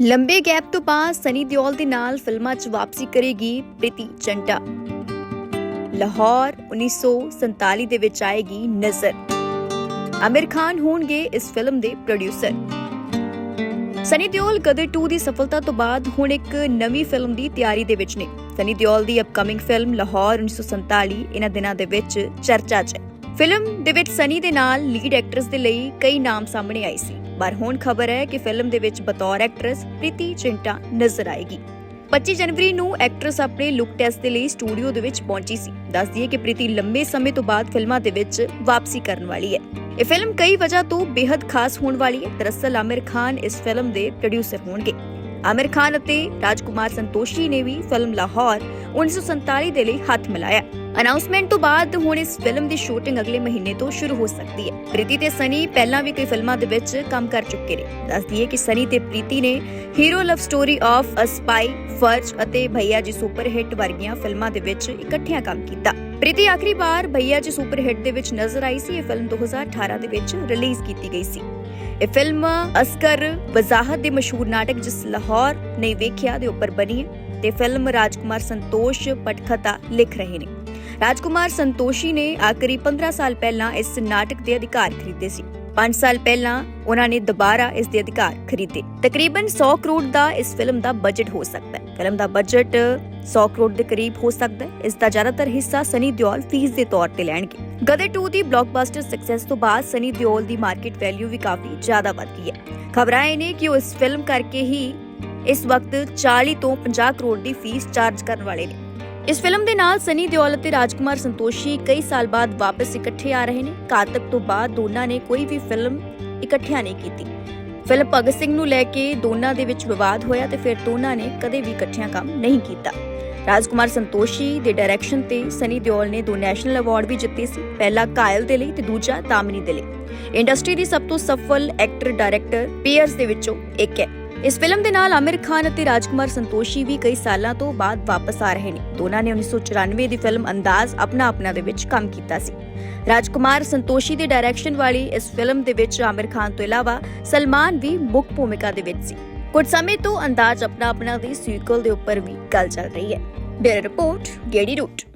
ਲੰਬੇ ਗੈਪ ਤੋਂ ਬਾਅਦ ਸਨੀ ਦਿਓਲ ਦੇ ਨਾਲ ਫਿਲਮਾਂ 'ਚ ਵਾਪਸੀ ਕਰੇਗੀ ਪ੍ਰੀਤੀ ਚੰਟਾ ਲਾਹੌਰ 1947 ਦੇ ਵਿੱਚ ਆਏਗੀ ਨਜ਼ਰ। ਆਮਿਰ ਖਾਨ ਹੋਣਗੇ ਇਸ ਫਿਲਮ ਦੇ ਪ੍ਰੋਡਿਊਸਰ ਸਨੀ ਦਿਓਲ ਗਦਰ 2 ਦੀ ਸਫਲਤਾ ਤੋਂ ਬਾਅਦ ਹੁਣ ਇੱਕ ਨਵੀਂ ਫਿਲਮ ਦੀ ਤਿਆਰੀ ਦੇ ਵਿੱਚ ਨੇ। ਸਨੀ ਦਿਓਲ ਦੀ ਅਪਕਮਿੰਗ ਫਿਲਮ ਲਾਹੌਰ 1947 ਇਹਨਾਂ ਦਿਨਾਂ ਦੇ ਵਿੱਚ ਚਰਚਾ 'ਚ ਹੈ। ਫਿਲਮ ਦੇ ਵਿੱਚ ਸਨੀ ਦੇ ਨਾਲ ਲੀਡ ਐਕਟਰਸ ਦੇ ਲਈ ਕਈ ਨਾਮ ਸਾਹਮਣੇ ਆਏ ਸੀ। ਪਰ ਹੁਣ ਖਬਰ ਹੈ ਕਿ ਫਿਲਮ ਦੇ ਵਿੱਚ ਬਤੌਰ ਐਕਟਰਸ ਪ੍ਰੀਤੀ ਚਿੰਟਾ ਨਜ਼ਰ ਆਏਗੀ। 25 ਜਨਵਰੀ ਨੂੰ ਐਕਟਰਸ ਆਪਣੇ ਲੁੱਕ ਟੈਸਟ ਦੇ ਲਈ ਸਟੂਡੀਓ ਦੇ ਵਿੱਚ ਪਹੁੰਚੀ ਸੀ। ਦੱਸ ਦਈਏ ਕਿ ਪ੍ਰੀਤੀ ਲੰਬੇ ਸਮੇਂ ਤੋਂ ਬਾਅਦ ਫਿਲਮਾਂ ਦੇ ਵਿੱਚ ਵਾਪਸੀ ਕਰਨ ਵਾਲੀ ਹੈ। ਇਹ ਫਿਲਮ ਕਈ ਵਜ੍ਹਾ ਤੋਂ ਬੇहद ਖਾਸ ਹੋਣ ਵਾਲੀ ਹੈ। ਦਰਅਸਲ ਆਮਿਰ ਖਾਨ ਇਸ ਫਿਲਮ ਦੇ ਪ੍ਰੋਡਿਊਸਰ ਹੋਣਗੇ। ਆਮਿਰ ਖਾਨ ਅਤੇ ਰਾਜਕੁਮਾਰ ਸੰਤੋਸ਼ੀ ਨੇ ਵੀ ਫਿਲਮ ਲਾਹੌਰ 1947 ਦੇ ਲਈ ਹੱਥ ਮਿਲਾਇਆ। ਅਨਾਉਂਸਮੈਂਟ ਤੋਂ ਬਾਅਦ ਹੁਣ ਇਸ ਫਿਲਮ ਦੀ ਸ਼ੂਟਿੰਗ ਅਗਲੇ ਮਹੀਨੇ ਤੋਂ ਸ਼ੁਰੂ ਹੋ ਸਕਦੀ ਹੈ। ਪ੍ਰੀਤੀ ਤੇ ਸਨੀ ਪਹਿਲਾਂ ਵੀ ਕਈ ਫਿਲਮਾਂ ਦੇ ਵਿੱਚ ਕੰਮ ਕਰ ਚੁੱਕੇ ਨੇ। ਦੱਸ ਦਈਏ ਕਿ ਸਨੀ ਤੇ ਪ੍ਰੀਤੀ ਨੇ hero love story of a spy Farz ਅਤੇ ਭਈਆ ਜੀ ਸੁਪਰ ਹਿੱਟ ਵਰਗੀਆਂ ਫਿਲਮਾਂ ਦੇ ਵਿੱਚ ਇਕੱਠਿਆਂ ਕੰਮ ਕੀਤਾ। ਪ੍ਰੀਤੀ ਆਖਰੀ ਵਾਰ ਭਈਆ ਜੀ ਸੁਪਰ ਹਿੱਟ ਦੇ ਵਿੱਚ ਨਜ਼ਰ ਆਈ ਸੀ। ਇਹ ਫਿਲਮ 2018 ਦੇ ਵਿੱਚ ਰਿਲੀਜ਼ ਕੀਤੀ ਗਈ ਸੀ। ਇਹ ਫਿਲਮ ਅਸਕਰ ਵਜ਼ਾਹਤ ਦੇ ਮਸ਼ਹੂਰ ਨਾਟਕ ਜਿਸ ਲਾਹੌਰ ਨੇ ਵੇਖਿਆ, ਦੇ ਉੱਪਰ ਬਣੀ ਹੈ। ਤੇ ਫਿਲਮ ਰਾਜਕੁਮਾਰ ਸੰਤੋਸ਼ ਪਟਖਤਾ ਲਿਖ ਰਹੇ ਨੇ। ਰਾਜਕੁਮਾਰ ਸੰਤੋਸ਼ੀ ਨੇ ਆਖਰੀ 15 ਸਾਲ ਪਹਿਲਾਂ ਇਸ ਨਾਟਕ ਦੇ ਅਧਿਕਾਰ ਖਰੀਦੇ ਸੀ। 5 ਸਾਲ ਪਹਿਲਾਂ ਉਹਨਾਂ ਨੇ ਦੁਬਾਰਾ ਇਸ ਦੇ ਅਧਿਕਾਰ ਖਰੀਦੇ। ਤਕਰੀਬਨ 100 ਕਰੋੜ ਦਾ ਇਸ ਫਿਲਮ ਦਾ ਬਜਟ ਹੋ ਸਕਦਾ ਹੈ। ਫਿਲਮ ਦਾ ਬਜਟ 100 ਕਰੋੜ ਦੇ ਕਰੀਬ ਹੋ ਸਕਦਾ ਹੈ। ਇਸ ਦਾ ਜ਼ਿਆਦਾਤਰ ਹਿੱਸਾ ਸਨੀ ਦਿਓਲ ਫੀਸ ਦੇ ਤੌਰ ਤੇ ਲੈਣਗੇ। ਗਦੇ 2 ਦੀ ਬਲੌਕਬਸਟਰ ਸਕਸੈਸ ਤੋਂ ਬਾਅਦ ਸਨੀ ਦਿਓਲ ਦੀ ਮਾਰਕੀਟ ਵੈਲਿਊ ਵੀ ਕਾਫੀ ਜ਼ਿਆਦਾ ਵੱਧ ਗਈ ਹੈ। ਖਬਰਾਂ ਇਹ ਨੇ ਕਿ ਉਹ ਇਸ ਫਿਲਮ ਕਰਕੇ ਹੀ ਇਸ ਵਕਤ 40 ਤੋਂ 50 ਕਰੋੜ ਦੀ ਫੀਸ ਚਾਰਜ ਕਰਨ ਵਾਲੇ ਨੇ। ਇਸ ਫਿਲਮ ਦੇ ਨਾਲ ਸਨੀ ਦਿਓਲ ਅਤੇ ਰਾਜਕੁਮਾਰ ਸੰਤੋਸ਼ੀ ਕਈ ਸਾਲ ਬਾਅਦ ਵਾਪਸ ਇਕੱਠੇ ਆ ਰਹੇ ਨੇ। ਕਾਤਕ ਤੋਂ ਬਾਅਦ ਦੋਨਾਂ ਨੇ ਕੋਈ ਵੀ ਫਿਲਮ ਇਕੱਠਿਆਂ ਨਹੀਂ ਕੀਤੀ। ਫਿਲਮ ਭਗਤ ਸਿੰਘ ਨੂੰ ਲੈ ਕੇ ਦੋਨਾਂ ਦੇ ਵਿੱਚ ਵਿਵਾਦ ਹੋਇਆ ਤੇ ਫਿਰ ਦੋਨਾਂ ਨੇ ਕਦੇ ਵੀ ਇਕੱਠਿਆਂ ਕੰਮ ਨਹੀਂ ਕੀਤਾ। ਰਾਜਕੁਮਾਰ ਸੰਤੋਸ਼ੀ ਦੇ ਡਾਇਰੈਕਸ਼ਨ ਤੇ ਸਨੀ ਦਿਓਲ ਨੇ ਦੋ ਨੈਸ਼ਨਲ ਅਵਾਰਡ ਵੀ ਜਿੱਤੇ ਸੀ, ਪਹਿਲਾ ਕਾਇਲ ਦੇ ਲਈ ਤੇ ਦੂਜਾ ਤਾਮਨੀ ਦੇ ਲਈ। ਇੰਡਸਟਰੀ ਦੀ ਸਭ ਤੋਂ ਸਫਲ ਐਕਟਰ ਡਾਇਰੈਕਟਰ ਪੀਅਰਸ ਦੇ ਵਿੱਚੋਂ ਇੱਕ ਹੈ। ਇਸ ਫਿਲਮ ਦੇ ਨਾਲ ਆਮਿਰ ਖਾਨ ਅਤੇ ਰਾਜਕੁਮਾਰ ਸੰਤੋਸ਼ੀ ਵੀ ਕਈ ਸਾਲਾਂ ਤੋਂ ਬਾਅਦ ਵਾਪਸ ਆ ਰਹੇ ਨੇ। ਦੋਨਾਂ ਨੇ 1994 ਦੀ ਫਿਲਮ ਅੰਦਾਜ਼ ਆਪਣਾ ਆਪਣਾ ਦੇ ਵਿੱਚ ਕੰਮ ਕੀਤਾ ਸੀ। ਰਾਜਕੁਮਾਰ ਸੰਤੋਸ਼ੀ ਦੇ ਡਾਇਰੈਕਸ਼ਨ ਵਾਲੀ ਇਸ ਫਿਲਮ ਦੇ ਵਿੱਚ ਆਮਿਰ ਖਾਨ ਤੋਂ ਇਲਾਵਾ ਸਲਮਾਨ ਵੀ ਮੁੱਖ ਭੂਮਿਕਾ ਦੇ ਵਿੱਚ ਸੀ। ਕੁਝ ਸਮੇਂ ਤੋਂ ਅੰਦਾਜ਼ ਆਪਣਾ ਆਪਣਾ ਦੀ ਸੀਕਵਲ ਦੇ ਉੱਪਰ ਵੀ ਗੱਲ ਚੱਲ ਰਹੀ ਹੈ। ਬਿਊਰੋ ਰਿਪੋਰਟ, ਗੇੜੀ ਰੂਟ।